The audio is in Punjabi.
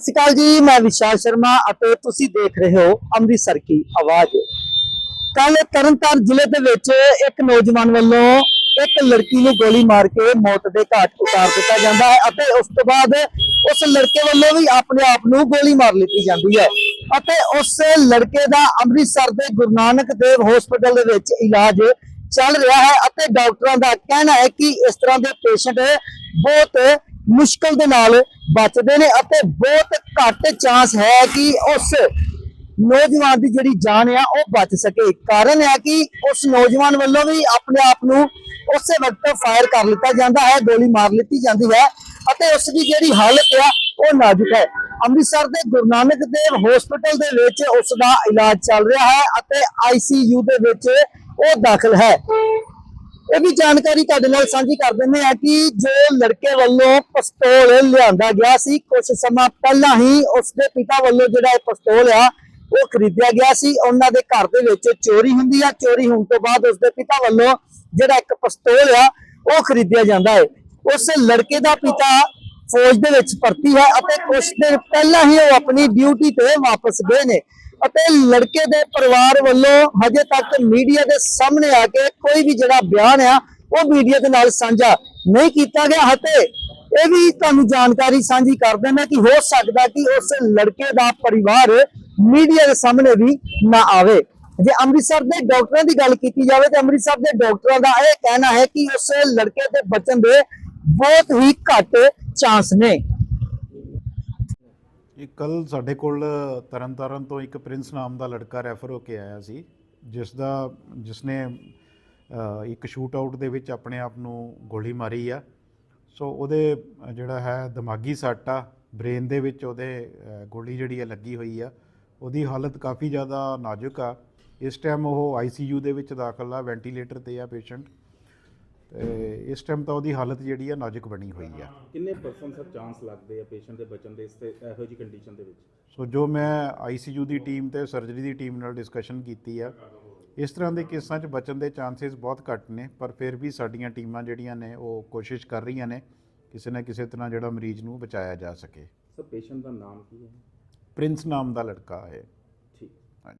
ਸਤਿ ਸ਼੍ਰੀ ਅਕਾਲ ਜੀ, ਮੈਂ ਵਿਸ਼ਾਲ ਸ਼ਰਮਾ ਅਤੇ ਤੁਸੀਂ ਦੇਖ ਰਹੇ ਹੋ ਅੰਮ੍ਰਿਤਸਰ ਕੀ ਆਵਾਜ਼। ਕੱਲ ਤਰਨਤਾਰਨ ਜ਼ਿਲ੍ਹੇ ਦੇ ਵਿੱਚ ਇੱਕ ਨੌਜਵਾਨ ਵੱਲੋਂ ਇੱਕ ਲੜਕੀ ਨੂੰ ਗੋਲੀ ਮਾਰ ਕੇ ਮੌਤ ਦੇ ਘਾਟ ਉਤਾਰ ਦਿੱਤਾ ਜਾਂਦਾ ਹੈ ਅਤੇ ਉਸ ਤੋਂ ਬਾਅਦ ਉਸ ਲੜਕੇ ਵੱਲੋਂ ਵੀ ਆਪਣੇ ਆਪ ਨੂੰ ਗੋਲੀ ਮਾਰ ਲਿੱਤੀ ਜਾਂਦੀ ਹੈ ਅਤੇ ਉਸ ਲੜਕੇ ਦਾ ਅੰਮ੍ਰਿਤਸਰ ਦੇ ਗੁਰੂ ਨਾਨਕ ਦੇਵ ਹਸਪੀਟਲ ਦੇ ਵਿੱਚ ਇਲਾਜ ਚੱਲ ਰਿਹਾ ਹੈ ਅਤੇ ਡਾਕਟਰਾਂ ਦਾ ਕਹਿਣਾ ਹੈ ਕਿ ਇਸ ਤਰ੍ਹਾਂ ਦੇ ਪੇਸ਼ੈਂਟ ਬਹੁਤ ਮੁਸ਼ਕਲ ਦੇ ਨਾਲ ਬਚਦੇ ਨੇ ਅਤੇ ਬਹੁਤ ਘੱਟ ਚਾਂਸ ਹੈ ਕਿ ਉਸ ਨੌਜਵਾਨ ਦੀ ਜਿਹੜੀ ਜਾਨ ਆ ਉਹ ਬਚ ਸਕੇ। ਕਾਰਨ ਹੈ ਕਿ ਉਸ ਨੌਜਵਾਨ ਵੱਲੋਂ ਵੀ ਆਪਣੇ ਆਪ ਨੂੰ ਉਸੇ ਵਕਤ ਫਾਇਰ ਕਰ ਲਿੱਤਾ ਜਾਂਦਾ ਹੈ, ਗੋਲੀ ਮਾਰ ਲਿੱਤੀ ਜਾਂਦੀ ਹੈ ਅਤੇ ਉਸ ਦੀ ਜਿਹੜੀ ਹਾਲਤ ਆ ਉਹ ਨਾਜ਼ੁਕ ਹੈ। ਅੰਮ੍ਰਿਤਸਰ ਦੇ ਗੁਰੂ ਨਾਨਕ ਦੇਵ ਹਸਪੀਟਲ ਦੇ ਵਿੱਚ ਉਸ ਦਾ ਇਲਾਜ ਚੱਲ ਰਿਹਾ ਹੈ ਅਤੇ ਆਈਸੀਯੂ ਦੇ ਵਿੱਚ ਉਹ ਦਾਖਲ ਹੈ। ਇਹ ਵੀ ਜਾਣਕਾਰੀ ਤੁਹਾਡੇ ਨਾਲ ਸਾਂਝੀ ਕਰ ਦਿੰਦੇ ਆ ਕਿ ਜੋ ਲੜਕੇ ਵੱਲੋਂ ਪਿਸਤੌਲ ਲਿਆਂਦਾ ਗਿਆ ਸੀ ਕੁਝ ਸਮਾਂ ਪਹਿਲਾਂ ਹੀ ਉਸ ਦੇ ਪਿਤਾ ਵੱਲੋਂ ਜਿਹੜਾ ਇਹ ਪਿਸਤੌਲ ਆ, ਉਹ ਖਰੀਦਿਆ ਗਿਆ ਸੀ। ਉਹਨਾਂ ਦੇ ਘਰ ਦੇ ਵਿੱਚ ਚੋਰੀ ਹੁੰਦੀ ਆ। ਚੋਰੀ ਹੋਣ ਤੋਂ ਬਾਅਦ ਉਸ ਦੇ ਪਿਤਾ ਵੱਲੋਂ ਜਿਹੜਾ ਇੱਕ ਪਿਸਤੌਲ ਆ, ਉਹ ਖਰੀਦਿਆ ਜਾਂਦਾ ਹੈ। ਉਸ ਲੜਕੇ ਦਾ ਪਿਤਾ ਫੌਜ ਦੇ ਵਿੱਚ ਭਰਤੀ ਹੈ ਅਤੇ ਕੁਝ ਦਿਨ ਪਹਿਲਾਂ ਹੀ ਉਹ ਆਪਣੀ ਡਿਊਟੀ ਤੇ ਵਾਪਸ ਗਏ ਨੇ। ਅਤੇ ਲੜਕੇ ਦੇ ਪਰਿਵਾਰ ਵੱਲੋਂ ਹਜੇ ਤੱਕ ਮੀਡੀਆ ਦੇ ਸਾਹਮਣੇ ਆ ਕੇ ਕੋਈ ਵੀ ਜਿਹੜਾ ਬਿਆਨ ਆ, ਉਹ ਮੀਡੀਆ ਦੇ ਨਾਲ ਸਾਂਝਾ ਨਹੀਂ ਕੀਤਾ ਗਿਆ। ਅਤੇ ਇਹ ਵੀ ਤੁਹਾਨੂੰ ਜਾਣਕਾਰੀ ਸਾਂਝੀ ਕਰ ਦਿੰਦਾ ਕਿ ਹੋ ਸਕਦਾ ਕਿ ਉਸ ਲੜਕੇ ਦਾ ਪਰਿਵਾਰ ਮੀਡੀਆ ਦੇ ਸਾਹਮਣੇ ਵੀ ਨਾ ਆਵੇ। ਜੇ ਅੰਮ੍ਰਿਤਸਰ ਦੇ ਡਾਕਟਰਾਂ ਦੀ ਗੱਲ ਕੀਤੀ ਜਾਵੇ ਤਾਂ ਅੰਮ੍ਰਿਤਸਰ ਦੇ ਡਾਕਟਰਾਂ ਦਾ ਇਹ ਕਹਿਣਾ ਹੈ ਕਿ ਉਸ ਲੜਕੇ ਦੇ ਬਚਣ ਦੇ ਬਹੁਤ ਹੀ ਘੱਟ ਚਾਂਸ ਨੇ। ਇਹ ਕੱਲ ਸਾਡੇ ਕੋਲ ਤਰਨਤਾਰਨ ਤੋਂ ਇੱਕ ਪ੍ਰਿੰਸ ਨਾਮ ਦਾ ਲੜਕਾ ਰੈਫਰ ਹੋ ਕੇ ਆਇਆ ਸੀ, ਜਿਸ ਦਾ, ਜਿਸ ਨੇ ਇੱਕ ਸ਼ੂਟ ਆਊਟ ਦੇ ਵਿੱਚ ਆਪਣੇ ਆਪ ਨੂੰ ਗੋਲੀ ਮਾਰੀ ਆ। ਸੋ ਉਹਦੇ, ਜਿਹੜਾ ਹੈ, ਦਿਮਾਗੀ ਸੱਟ ਆ, ਬ੍ਰੇਨ ਦੇ ਵਿੱਚ ਉਹਦੇ ਗੋਲੀ ਜਿਹੜੀ ਆ ਲੱਗੀ ਹੋਈ ਆ, ਉਹਦੀ ਹਾਲਤ ਕਾਫੀ ਜ਼ਿਆਦਾ ਨਾਜ਼ੁਕ ਆ। ਇਸ ਟਾਈਮ ਉਹ ਆਈਸੀਯੂ ਦੇ ਵਿੱਚ ਦਾਖਲ ਆ, ਵੈਂਟੀਲੇਟਰ ਤੇ ਆ ਪੇਸ਼ੈਂਟ। ਤੇ ਇਸ ਟਾਈਮ ਤਾਂ ਉਹਦੀ ਹਾਲਤ ਜਿਹੜੀ ਆ ਨਾਜ਼ੁਕ ਬਣੀ ਹੋਈ ਆ। ਕਿੰਨੇ ਪਰਸੈਂਟ ਸਰ ਚਾਂਸ ਲੱਗਦੇ ਆ ਪੇਸ਼ੈਂਟ ਦੇ ਬਚਣ ਦੇ ਇਸ ਤੇ ਇਹੋ ਜਿਹੀ ਕੰਡੀਸ਼ਨ ਦੇ ਵਿੱਚ? ਸੋ ਜੋ ਮੈਂ ਆਈਸੀਯੂ ਦੀ ਟੀਮ ਤੇ ਸਰਜਰੀ ਦੀ ਟੀਮ ਨਾਲ ਡਿਸਕਸ਼ਨ ਕੀਤੀ ਆ ਇਸ ਤਰ੍ਹਾਂ ਦੇ ਕੇਸਾਂ 'ਚ ਬਚਣ ਦੇ ਚਾਂਸਸ ਬਹੁਤ ਘੱਟ ਨੇ ਪਰ ਫਿਰ ਵੀ ਸਾਡੀਆਂ ਟੀਮਾਂ ਜਿਹੜੀਆਂ ਨੇ ਉਹ ਕੋਸ਼ਿਸ਼ ਕਰ ਰਹੀਆਂ ਨੇ ਕਿਸੇ ਨਾ ਕਿਸੇ ਤਰ੍ਹਾਂ ਜਿਹੜਾ ਮਰੀਜ਼ ਨੂੰ ਬਚਾਇਆ ਜਾ ਸਕੇ। ਸਰ ਪੇਸ਼ੈਂਟ ਦਾ ਨਾਮ ਕੀ ਹੈ? ਪ੍ਰਿੰਸ ਨਾਮ ਦਾ ਲੜਕਾ ਹੈ।